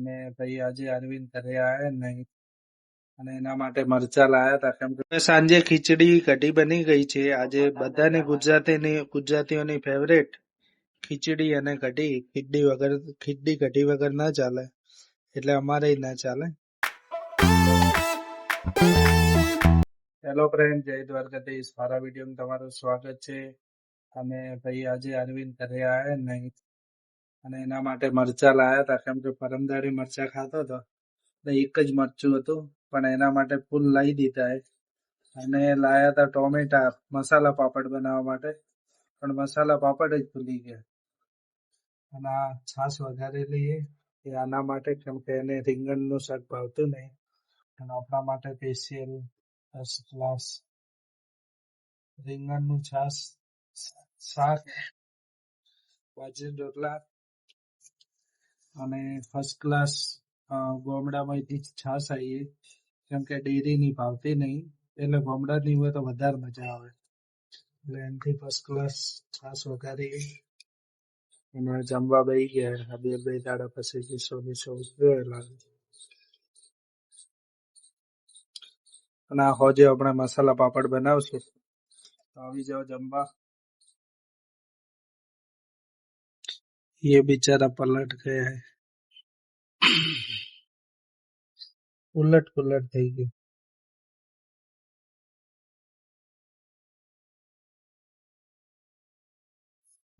ને ભાઈ આજે અરવિંદ ઘરે આવ્યા નહીં. અને એના માટે મરચા લાયા હતા કેમ કે સાંજે ખીચડી કઢી બની ગઈ છે. આજે બધાને ગુજરાતીની, ગુજરાતીઓની ફેવરેટ ખીચડી અને કઢી. ખીચડી વગર, ખીચડી કઢી વગર ના ચાલે. એટલે અમારે ના ચાલે. હેલો ફ્રેન્ડ, જય દ્વારકાધીશ. મારા વિડીયોમાં તમારું સ્વાગત છે. અને ભાઈ આજે અરવિંદ ઘરે આયા નહીં. અને એના માટે મરચા લાયા હતા. કેમ કે પરમદાડી મરચા ખાતો હતો. ને એક જ મરચું હતું, પણ એના માટે ફૂલ લાવી દીધા અને લાયા હતા ટોમેટા, મસાલા પાપડ બનાવવા માટે. પણ મસાલા પાપડ જ ભૂલી ગયા. અને આ છાશ વઘારેલી એ આના માટે, કેમ કે એને રીંગણનું શાક ભાવતું નહીં. અને આપણા માટે સ્પેશિયલ ફર્સ્ટ ક્લાસ રીંગણનું છાશ, શાક, બાજરી રોટલા અને ફર્સ્ટ ક્લાસ ગોમડામાંથી છાશ આવી કેમ કે ડેરીની ભાવતી નહીં એટલે ગોમડાની હોય તો વધારે મજા આવે એટલે એનાથી ફર્સ્ટ ક્લાસ છાશ વઘારી અને જમવા બેસી ગયા આ બે બે દાડા પછી કિસ્સો કિસ્સો ઉતર્યો લાગે અને આ હોજે આપણે મસાલા પાપડ બનાવશું તો આવી જાઓ જમવા ये बेचारा पलट गया है ઉલટ પુલટ થઈ ગયું.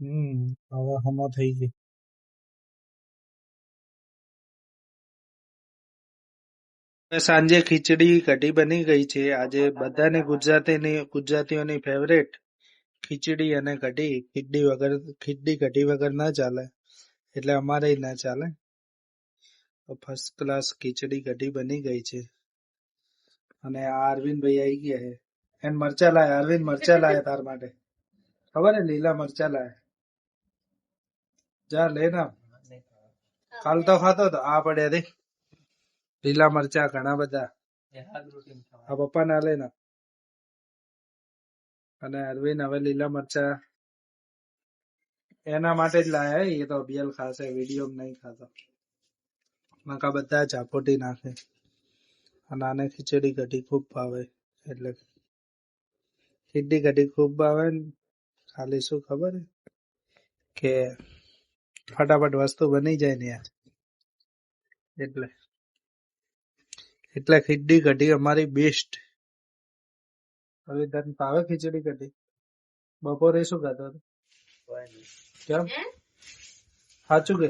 હમ, હવે હમો થઈ ગઈ. સાંજે ખીચડી કઢી બની ગઈ છે. આજે બધાને ગુજરાતીની, ગુજરાતીઓની ફેવરેટ ખીચડી અને કઢી. ખીચડી વગર, ખીચડી કઢી વગર ના ચાલે. એટલે અમારે ના ચાલે. ફર્સ્ટ ક્લાસ ખીચડી કઢી બની ગઈ છે. અને આ અરવિંદભાઈ આવી ગયા છે. એને મરચા લાયા, અરવિંદ મરચા લાયા તાર માટે. ખબર હે? લીલા મરચા લાયા. જા, લે ના. કાલ તો ખાતો તો. આ પડ્યા દે. લીલા મરચા ઘણા બધા. આ પપ્પા ના લે ના. અને અરવિંદ હવે લીલા મરચા એના માટે જ લાયા. એ તો અભિયલ ખાશે વીડિયો નહીં ખાતો. નકા બધા ઝાપોટી નાખે. અને આને ખીચડી કઢી ખૂબ ભાવે એટલે ખીચડી કઢી ખૂબ ભાવે ને ખાલી શું ખબર હે? કે ફટાફટ વસ્તુ બની જાય ને યાર. એટલે એટલે ખીચડી કઢી અમારી બેસ્ટ હવે તને ભાવે ખીચડી કઢી બપોરે શું ખાતો કેમ? સાચું કે.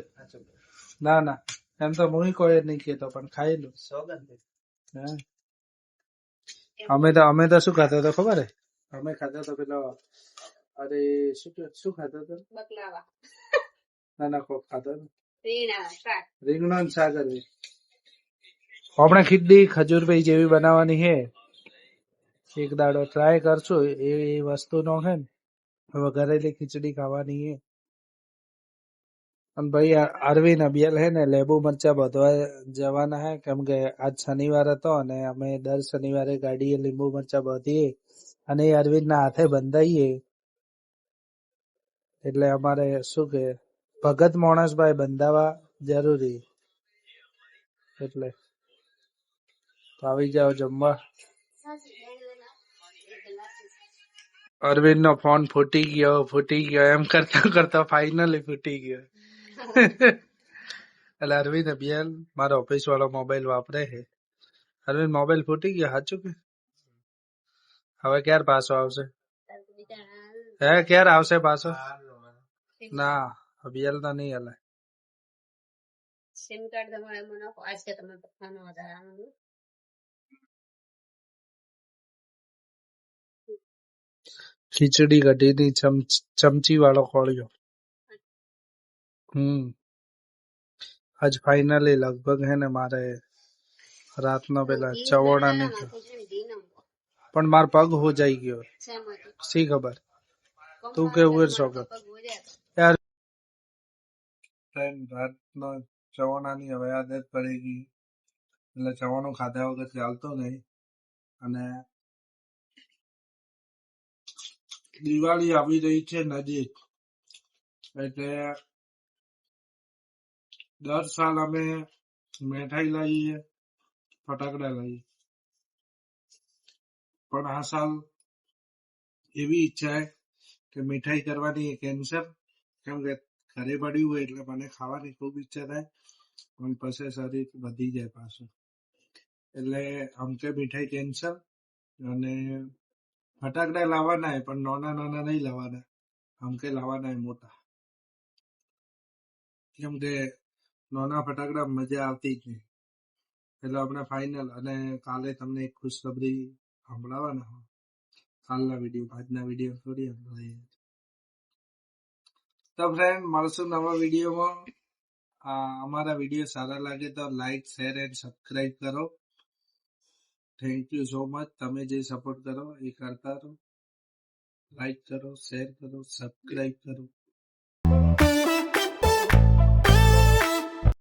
ના ના. એમ તો હું કોઈ નહીં કેતો પણ ખાઈ લું. અમે તો અમે તો શું ખાતો હતો ખબર હે? અમે ખાતા તો પેલો અરે શું શું ખાતો હતો? ના ના કોક ખાતો રીંગણો શાક. હતી આપણે ખીચડી ખજૂરભાઈ જેવી બનાવવાની હે. એક દાડો ટ્રાય કરશું એ વસ્તુ વસ્તુનો હે ને. વઘારેલી ખીચડી ખાવાની હે. અને ભાઈ અરવિંદ અબિયલ હે ને, લેબુ મરચા બધવા જવાના હે. કેમ કે આજ શનિવાર હતો અને અમે દર શનિવારે ગાડીએ લીંબુ મરચા બધીએ અને એ અરવિંદ ના હાથે બંધાઈએ. એટલે અમારે શું કે, ભગત માણસ ભાઈ બંધાવા જરૂરી. એટલે તો આવી જાઓ જમવા. અરવિંદ નો ફોન ફૂટી ગયો ફૂટી ગયો, એમ કરતા કરતા ફાઇનલી ફૂટી ગયો. એટલે અરવિંદ અભિયાન મારો ઓફિસ વાળો મોબાઈલ વાપરે છે. અરવિંદ મોબાઈલ ફૂટી ગયો સાચું કે? હવે ક્યારે પાછો આવશે? હે ક્યારે આવશે પાછો? ના અભિયાલ તો નહીં હલે સિમ કાર્ડ તમારે મને. તમે પપ્પાનો ખીચડી કઢીની ચમચ ચમચી વાળો કોળિયો હમ આજ ફાઇનલી લગભગ હે ને મારે રાતનો પેલા ચવાણા ની પણ માર પગ હો જાય ગયો સી ખબર તું કેવું એ શોખ યાર ફ્રેન્ડ રાતનો ચવાણાની હવે આદત પડી ગઈ એટલે ચવાનું ખાધા વગર ચાલતો નહીં અને દિવાળી આવી રહી છે નજીક એટલે દર સાલ અમે મીઠાઈ લાવીએ, ફટાકડા લાવીએ. પણ આ સાલ એવી ઈચ્છા કે મીઠાઈ કરવાની કેન્સર કેમ કે ઘરે પડ્યું હોય એટલે મને ખાવાની ખૂબ ઈચ્છા થાય, પણ પછી શરીર વધી જાય પાછું. એટલે આમ કે મીઠાઈ કેન્સર અને ફટાકડા લાવવાના પણ નાના નાના નહીં લાવવાના. આમ કે લાવવાના મોટા. કેમ કે નાના ફટાકડા મજા આવતી જ એટલે આપણે ફાઇનલ અને કાલે તમને એક ખુશખબરી સંભળાવવાના કાલના વીડિયો આજના વીડિયો થોડી તો ફ્રેન્ડ મળશું નવા વિડીયોમાં અમારા વીડિયો સારા લાગે તો લાઈક શેર એન્ડ સબસ્ક્રાઇબ કરો. થેન્ક યુ સો મચ તમે જે સપોર્ટ કરો એ કરતા રહો. લાઈક કરો શેર કરો સબસ્ક્રાઈબ કરો.